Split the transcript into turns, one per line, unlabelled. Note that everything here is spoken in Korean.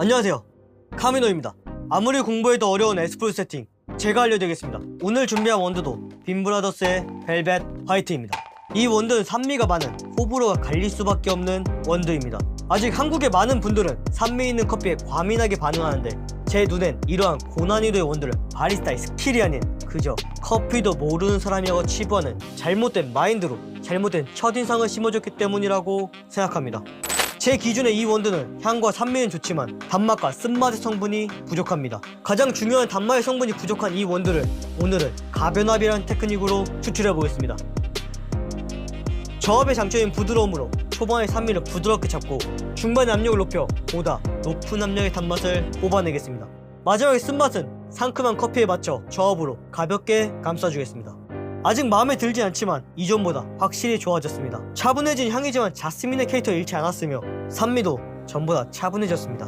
안녕하세요. 카미노입니다. 아무리 공부해도 어려운 에스프레소 세팅 제가 알려드리겠습니다. 오늘 준비한 원두도 빈브라더스의 벨벳 화이트입니다. 이 원두는 산미가 많은 호불호가 갈릴 수밖에 없는 원두입니다. 아직 한국의 많은 분들은 산미 있는 커피에 과민하게 반응하는데 제 눈엔 이러한 고난이도의 원두를 바리스타의 스킬이 아닌 그저 커피도 모르는 사람이라고 치부하는 잘못된 마인드로 잘못된 첫인상을 심어줬기 때문이라고 생각합니다 제 기준에 이 원두는 향과 산미는 좋지만 단맛과 쓴맛의 성분이 부족합니다. 가장 중요한 단맛의 성분이 부족한 이 원두를 오늘은 가변압이라는 테크닉으로 추출해 보겠습니다. 저압의 장점인 부드러움으로 초반의 산미를 부드럽게 잡고 중반의 압력을 높여 보다 높은 압력의 단맛을 뽑아내겠습니다. 마지막에 쓴맛은 상큼한 커피에 맞춰 저압으로 가볍게 감싸주겠습니다. 아직 마음에 들진 않지만 이전보다 확실히 좋아졌습니다. 차분해진 향이지만 자스민의 캐릭터 잃지 않았으며 산미도 전보다 차분해졌습니다.